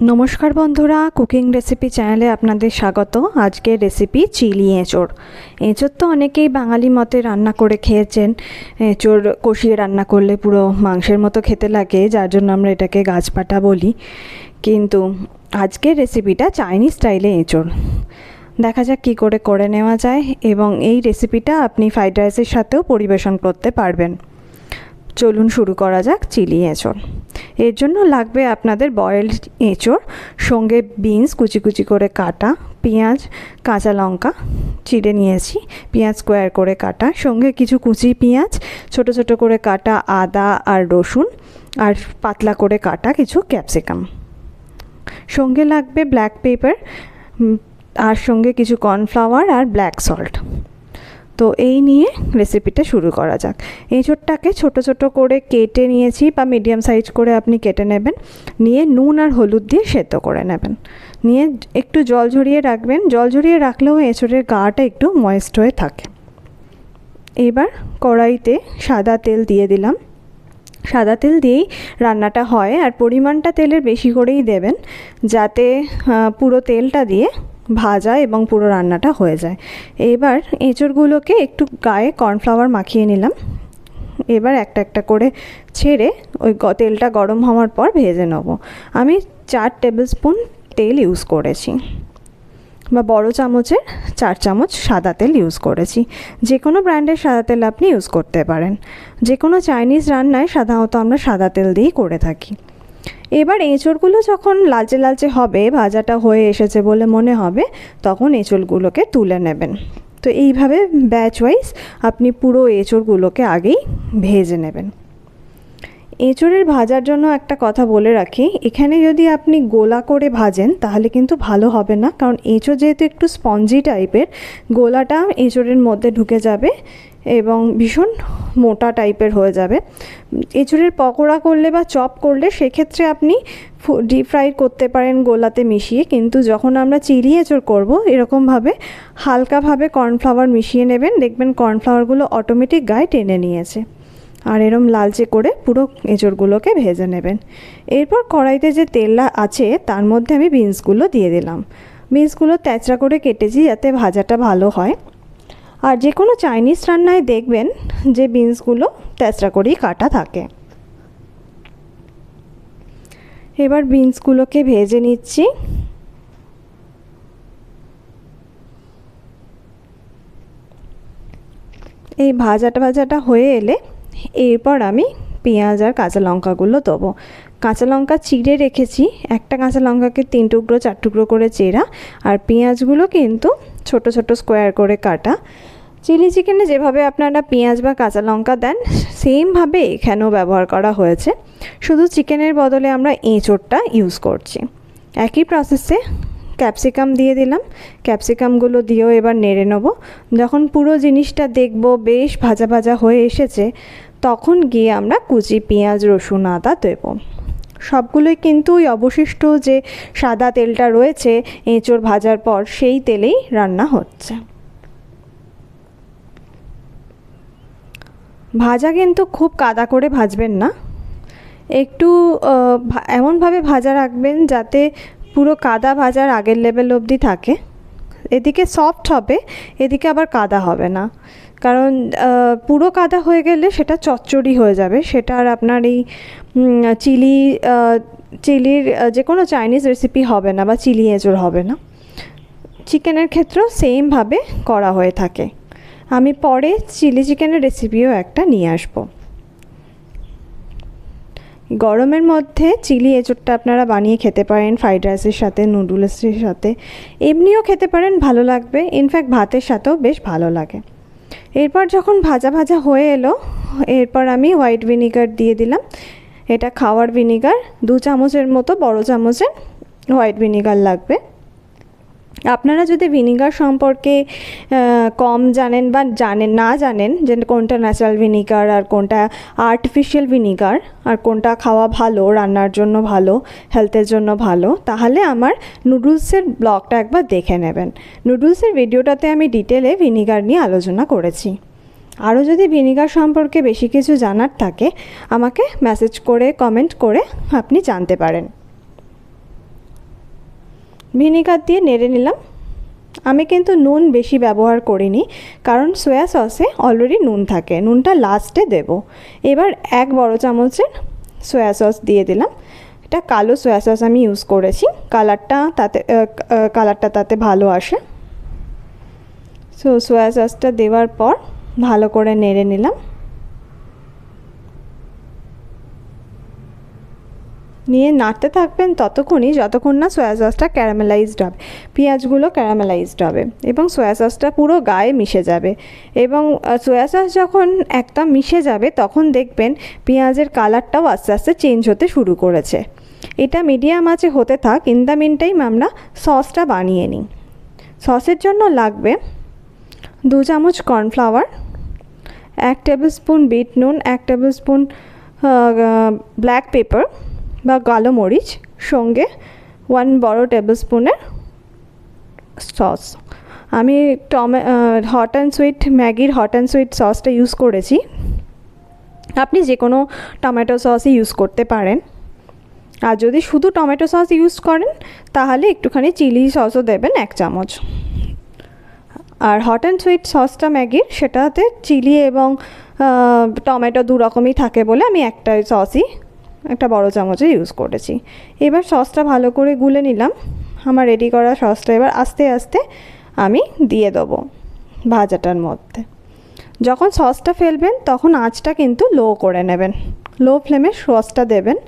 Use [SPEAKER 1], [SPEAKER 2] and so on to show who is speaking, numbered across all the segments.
[SPEAKER 1] নমস্কার বন্ধুরা, cooking recipe চ্যানেলে আপনাদের স্বাগত। আজকের রেসিপি চিলি এঁচোড়। এঁচোড় তো অনেকেই বাঙালি মতে রান্না করে খেয়েছেন। এঁচোড় কষিয়ে রান্না করলে পুরো মাংসের মতো খেতে লাগে, যার জন্য আমরা এটাকে গাছপাটা বলি। কিন্তু আজকের রেসিপিটা চাইনিজ স্টাইলে এঁচোড়। দেখা যাক কী করে করে নেওয়া যায় এবং এই রেসিপিটা আপনি ফ্রাইড রাইসের সাথেও পরিবেশন করতে পারবেন। চলুন শুরু করা যাক চিলি এঁচড়। এর জন্য লাগবে আপনাদের বয়েলড এঁচড়, সঙ্গে বিনস, কুচি কুচি করে কাটা, পেঁয়াজ, কাঁচা লঙ্কা চিড়ে নিয়েছি, পেঁয়াজ স্কোয়ার করে কাটা, সঙ্গে কিছু কুচি পেঁয়াজ, ছোট ছোট করে কাটা আদা আর রসুন, আর পাতলা করে কাটা কিছু ক্যাপসিকাম। সঙ্গে লাগবে ব্ল্যাক পেপার আর সঙ্গে কিছু কর্নফ্লাওয়ার আর ব্ল্যাক সল্ট। তো এই নিয়ে রেসিপিটা শুরু করা যাক। এঁচোড়টাকে ছোট ছোট করে কেটে নিয়েছি বা মিডিয়াম সাইজ করে আপনি কেটে নেবেন। নিয়ে নুন আর হলুদ দিয়ে সেদ্ধ করে নেবেন। নিয়ে একটু জল ঝরিয়ে রাখবেন। জল ঝরিয়ে রাখলেও এঁচোড়ের গাটা একটু ময়েস্ট হয়ে থাকে। এবার কড়াইতে সাদা তেল দিয়ে দিলাম। সাদা তেল দিয়েই রান্নাটা হয়। আর পরিমাণটা তেলের বেশি করেই দেবেন। যাতে পুরো তেলটা দিয়ে ভাজা এবং পুরো রান্নাটা হয়ে যায়। এবার এঁচড়গুলোকে একটু গায়ে কর্নফ্লাওয়ার মাখিয়ে নিলাম। এবার একটা একটা করে ছেড়ে ওই তেলটা গরম হওয়ার পর ভেজে নেব। আমি চার টেবিল স্পুন তেল ইউজ করেছি বা বড় চামচের চার চামচ সাদা তেল ইউজ করেছি। যে কোনো ব্র্যান্ডের সাদা তেল আপনি ইউজ করতে পারেন। যে কোনো চাইনিজ রান্নায় সাধারণত আমরা সাদা তেল দিয়েই করে থাকি। এবার এঁচড়গুলো যখন লালচে লালচে হবে, ভাজাটা হয়ে এসেছে বলে মনে হবে, তখন এঁচড়গুলোকে তুলে নেবেন। তো এইভাবে ব্যাচ ওয়াইজ আপনি পুরো এঁচড়গুলোকে আগেই ভেজে নেবেন। এঁচড়ের ভাজার জন্য একটা কথা বলে রাখি, এখানে যদি আপনি গোলা করে ভাজেন, তাহলে কিন্তু ভালো হবে না, কারণ এঁচড় যেহেতু একটু স্পঞ্জি টাইপের গোলাটা এঁচড়ের মধ্যে ঢুকে যাবে। এবং ভীষণ মোটা টাইপের হয়ে যাবে। এঁচুড়ের পকোড়া করলে বা চপ করলে সেক্ষেত্রে আপনি ডিপ ফ্রাই করতে পারেন গোলাতে মিশিয়ে। কিন্তু যখন আমরা চিলি এঁচড় করব, এরকমভাবে হালকাভাবে কর্নফ্লাওয়ার মিশিয়ে নেবেন। দেখবেন কর্নফ্লাওয়ারগুলো অটোমেটিক গায়ে টেনে নিয়েছে। আর এরম লালচে করে পুরো এঁচড়গুলোকে ভেজে নেবেন। এরপর কড়াইতে যে তেলটা আছে, তার মধ্যে আমি বিনসগুলো দিয়ে দিলাম। বিনসগুলো তেচড়া করে কেটেছি যাতে ভাজাটা ভালো হয়। আর যে কোনো চাইনিজ রান্নায় দেখবেন যে বিনসগুলো তেচড়া করেই কাটা থাকে। এবার বিনসগুলোকে ভেজে নিচ্ছি। এই ভাজাটা ভাজাটা হয়ে এলে এরপর আমি পেঁয়াজ আর কাঁচা লঙ্কাগুলো দেবো। কাঁচা লঙ্কা চিড়ে রেখেছি, একটা কাঁচা লঙ্কাকে তিন টুকরো, চার টুকরো করে চেরা। আর পেঁয়াজগুলো কিন্তু ছোট ছোট স্কোয়ার করে কাটা। চিলি চিকেনে যেভাবে আপনারা পেঁয়াজ বা কাঁচা লঙ্কা দেন, সেমভাবে এখানেও ব্যবহার করা হয়েছে। শুধু চিকেনের বদলে আমরা এঁচোড়টা ইউজ করছি। একই প্রসেসে ক্যাপসিকাম দিয়ে দিলাম। ক্যাপসিকামগুলো দিয়েও এবার নেড়ে নেব। যখন পুরো জিনিসটা দেখব বেশ ভাজা ভাজা হয়ে এসেছে, তখন গিয়ে আমরা কুচি পেঁয়াজ, রসুন, আদা দেব। সবগুলোই কিন্তু ওই অবশিষ্ট যে সাদা তেলটা রয়েছে, এঁচোড় ভাজার পর সেই তেলেই রান্না হচ্ছে। ভাজা কিন্তু খুব কাদা করে ভাজবেন না। একটু এমনভাবে ভাজা রাখবেন যাতে পুরো কাদা ভাজার আগের লেভেল অবধি থাকে। এদিকে সফট হবে, এদিকে আবার কাদা হবে না। কারণ পুরো কাদা হয়ে গেলে সেটা চচ্চড়ি হয়ে যাবে। সেটা আর আপনার এই চিলি চিলির যে কোনো চাইনিজ রেসিপি হবে না বা চিলি এঁচড় হবে না। চিকেনের ক্ষেত্রেও সেমভাবে করা হয়ে থাকে। আমি পরে চিলি চিকেনের রেসিপিও একটা নিয়ে আসব। গরমের মধ্যে চিলি এঁচোড়টা আপনারা বানিয়ে খেতে পারেন ফ্রাইড রাইসের সাথে নুডলসের সাথে। এমনিও খেতে পারেন, ভালো লাগবে। ইনফ্যাক্ট ভাতের সাথেও বেশ ভালো লাগে। এরপর যখন ভাজা ভাজা হয়ে এলো, এরপর আমি হোয়াইট ভিনিগার দিয়ে দিলাম। এটা খাওয়ার ভিনিগার দু চামচের মতো, বড় চামচের হোয়াইট ভিনিগার লাগবে। আপনারা যদি ভিনিগার সম্পর্কে কম জানেন বা জানেন, না জানেন যে কোনটা ন্যাচারাল ভিনিগার আর কোনটা আর্টিফিশিয়াল ভিনিগার আর কোনটা খাওয়া ভালো, রান্নার জন্য ভালো হেলথের জন্য ভালো, তাহলে আমার নুডলসের ব্লগটা একবার দেখে নেবেন। নুডলসের ভিডিওটাতে আমি ডিটেলে ভিনিগার নিয়ে আলোচনা করেছি। আরও যদি ভিনিগার সম্পর্কে বেশি কিছু জানার থাকে, আমাকে মেসেজ করে কমেন্ট করে আপনি জানতে পারেন। ভিনিগার দিয়ে নেড়ে নিলাম। আমি কিন্তু নুন বেশি ব্যবহার করিনি, কারণ সোয়া সসে অলরেডি নুন থাকে। নুনটা লাস্টে দেব। এবার এক বড় চামচের সোয়া সস দিয়ে দিলাম। এটা কালো সোয়া সস আমি ইউজ করেছি। কালারটা তাতে কালারটা তাতে ভালো আসে। সো সোয়া সসটা দেওয়ার পর ভালো করে নেড়ে নিলাম। নিয়ে নাড়তে থাকবেন ততক্ষণই, যতক্ষণ না সয়া সসটা ক্যারামেলাইজড হবে। পেঁয়াজগুলো ক্যারামেলাইজড হবে এবং সয়া সসটা পুরো গায়ে মিশে যাবে। এবং সয়া সস যখন একটা মিশে যাবে, তখন দেখবেন পেঁয়াজের কালারটাও আস্তে আস্তে চেঞ্জ হতে শুরু করেছে। এটা মিডিয়াম আছে, হতে থাক। ইন দ্য মিন টাইম আমরা সসটা বানিয়ে নিই। সসের জন্য লাগবে দু চামচ কর্নফ্লাওয়ার এক টেবিল স্পুন বিট নুন এক টেবিল স্পুন ব্ল্যাক পেপার বা কালো মরিচ, সঙ্গে ওয়ান বড় টেবিল স্পুনের সস আমি টমে হট অ্যান্ড সুইট ম্যাগির হট অ্যান্ড সুইট সসটা ইউজ করেছি। আপনি যে কোনো টমেটো সসই ইউজ করতে পারেন। আর যদি শুধু টমেটো সস ইউজ করেন, তাহলে একটুখানি চিলি সসও দেবেন এক চামচ। আর হট অ্যান্ড সুইট সসটা ম্যাগির, সেটাতে চিলি এবং টমেটো দু রকমই থাকে বলে আমি একটা সসই একটা বড় চামচে ইউজ করেছি। এবার সসটা ভালো করে গুলে নিলাম। আমার রেডি করা সসটা এবার আস্তে আস্তে আমি দিয়ে দেবো ভাজাটার মধ্যে। যখন সসটা ফেলবেন তখন আঁচটা কিন্তু লো করে নেবেন। লো ফ্লেমে সসটা দেবেন।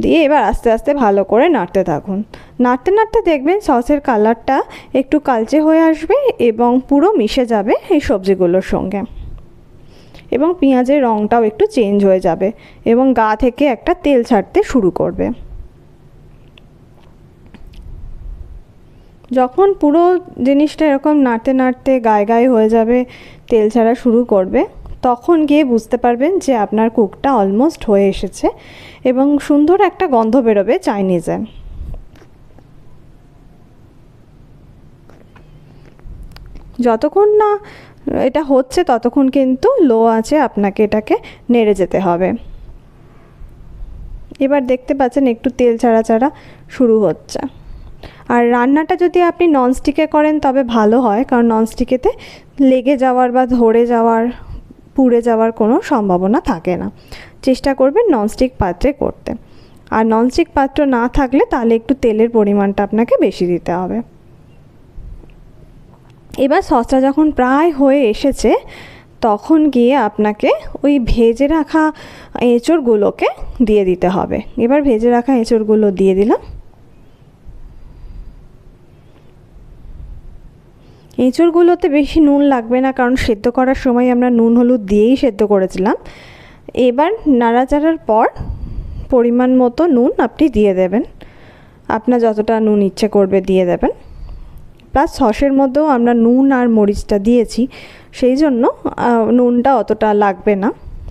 [SPEAKER 1] দিয়ে এবার আস্তে আস্তে ভালো করে নাড়তে থাকুন। নাড়তে নাড়তে দেখবেন সসের কালারটা একটু কালচে হয়ে আসবে এবং পুরো মিশে যাবে এই সবজিগুলোর সঙ্গে। এবং পেঁয়াজের রঙটাও একটু চেঞ্জ হয়ে যাবে এবং গা থেকে একটা তেল ছাড়তে শুরু করবে। যখন পুরো জিনিসটা এরকম নাড়তে নাড়তে গায়ে গায়ে হয়ে যাবে, তেল ছাড়া শুরু করবে, তখন গিয়ে বুঝতে পারবেন যে আপনার কুকটা অলমোস্ট হয়ে এসেছে এবং সুন্দর একটা গন্ধ বেরোবে চাইনিজে যতক্ষণ না এটা হচ্ছে ততক্ষণ কিন্তু লো আছে, আপনাকে এটাকে নেড়ে যেতে হবে। এবার দেখতে পাচ্ছেন একটু তেল ছাড়া ছাড়া শুরু হচ্ছে। আর রান্নাটা যদি আপনি ননস্টিকে করেন তবে ভালো হয়, কারণ ননস্টিকেতে লেগে যাওয়ার বা ধরে যাওয়ার, পুড়ে যাওয়ার কোনো সম্ভাবনা থাকে না। চেষ্টা করবেন ননস্টিক পাত্রে করতে। আর ননস্টিক পাত্র না থাকলে তাহলে একটু তেলের পরিমাণটা আপনাকে বেশি দিতে হবে। এবার সসটা যখন প্রায় হয়ে এসেছে, তখন গিয়ে আপনাকে ওই ভেজে রাখা এঁচড়গুলোকে দিয়ে দিতে হবে। এবার ভেজে রাখা এঁচড়গুলো দিয়ে দিলাম। এঁচড়গুলোতে বেশি নুন লাগবে না, কারণ সেদ্ধ করার সময় আমরা নুন হলুদ দিয়েই সেদ্ধ করেছিলাম। এবার নাড়াচাড়ার পর পরিমাণ মতো নুন আপনি দিয়ে দেবেন। আপনার যতটা নুন ইচ্ছে করবে দিয়ে দেবেন। প্লাস সসের মধ্যেও আমরা নুন আর মরিচটা দিয়েছি। সেই জন্য নুনটা অতটা লাগবে না।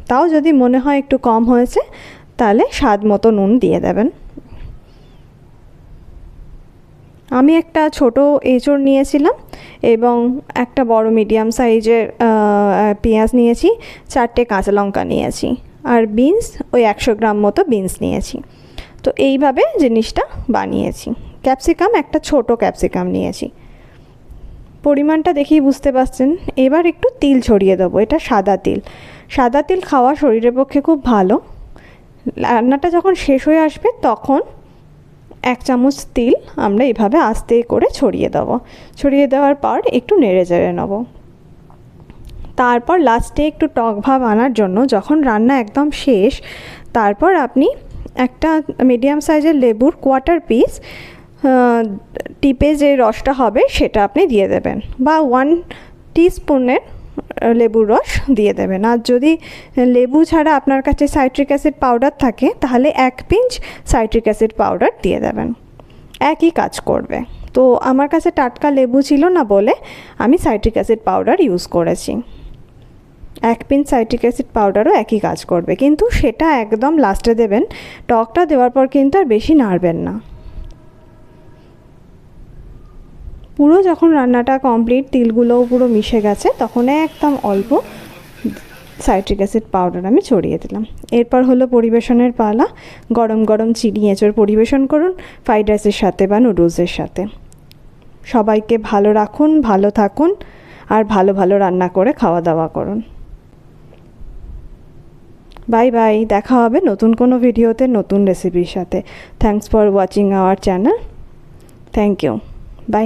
[SPEAKER 1] তাও যদি মনে হয় একটু কম হয়েছে, তাহলে স্বাদ মতো নুন দিয়ে দেবেন। আমি একটা ছোট এঁচড় নিয়েছিলাম এবং একটা বড় মিডিয়াম সাইজের পেঁয়াজ নিয়েছি, চারটে কাঁচা লঙ্কা নিয়েছি আর বিনস ওই একশো গ্রাম মতো বিনস নিয়েছি। তো এইভাবে জিনিসটা বানিয়েছি। ক্যাপসিকাম একটা ছোট ক্যাপসিকাম নিয়েছি। পরিমাণটা দেখেই বুঝতে পারছেন। এবার একটু তিল ছড়িয়ে দেবো, এটা সাদা তিল। সাদা তিল খাওয়া শরীরের পক্ষে খুব ভালো। রান্নাটা যখন শেষ হয়ে আসবে তখন এক চামচ তিল আমরা এভাবে আস্তে করে ছড়িয়ে দেবো। ছড়িয়ে দেওয়ার পর একটু নেড়ে চেড়ে নেব। তারপর লাস্টে একটু টক ভাব আনার জন্য যখন রান্না একদম শেষ, তারপর আপনি একটা মিডিয়াম সাইজের লেবুর কোয়ার্টার পিস টিপে যে রসটা হবে সেটা আপনি দিয়ে দেবেন বা ওয়ান টিস্পুনের লেবুর রস দিয়ে দেবেন। আর যদি লেবু ছাড়া আপনার কাছে সাইট্রিক অ্যাসিড পাউডার থাকে, তাহলে এক পিঞ্চ সাইট্রিক অ্যাসিড পাউডার দিয়ে দেবেন। একই কাজ করবে। তো আমার কাছে টাটকা লেবু ছিল না বলে আমি সাইট্রিক অ্যাসিড পাউডার ইউজ করেছি। এক পিঞ্চ সাইট্রিক অ্যাসিড পাউডারও একই কাজ করবে। কিন্তু সেটা একদম লাস্টে দেবেন। টকটা দেওয়ার পর কিন্তু আর বেশি নাড়বেন না। পুরো যখন রান্নাটা কমপ্লিট তিলগুলোও পুরো মিশে গেছে তখন একদম অল্প সাইট্রিক অ্যাসিড পাউডার আমি ছড়িয়ে দিলাম। এরপর হলো পরিবেশনের পালা, গরম গরম চিনি, এঁচড় পরিবেশন করুন ফ্রাইড রাইসের সাথে বা নুডলসের সাথে। সবাইকে ভালো রাখুন, ভালো থাকুন, আর ভালো ভালো রান্না করে খাওয়া দাওয়া করুন। বাই বাই দেখা হবে নতুন কোনো ভিডিওতে, নতুন রেসিপির সাথে। Thanks for watching our channel thank you bye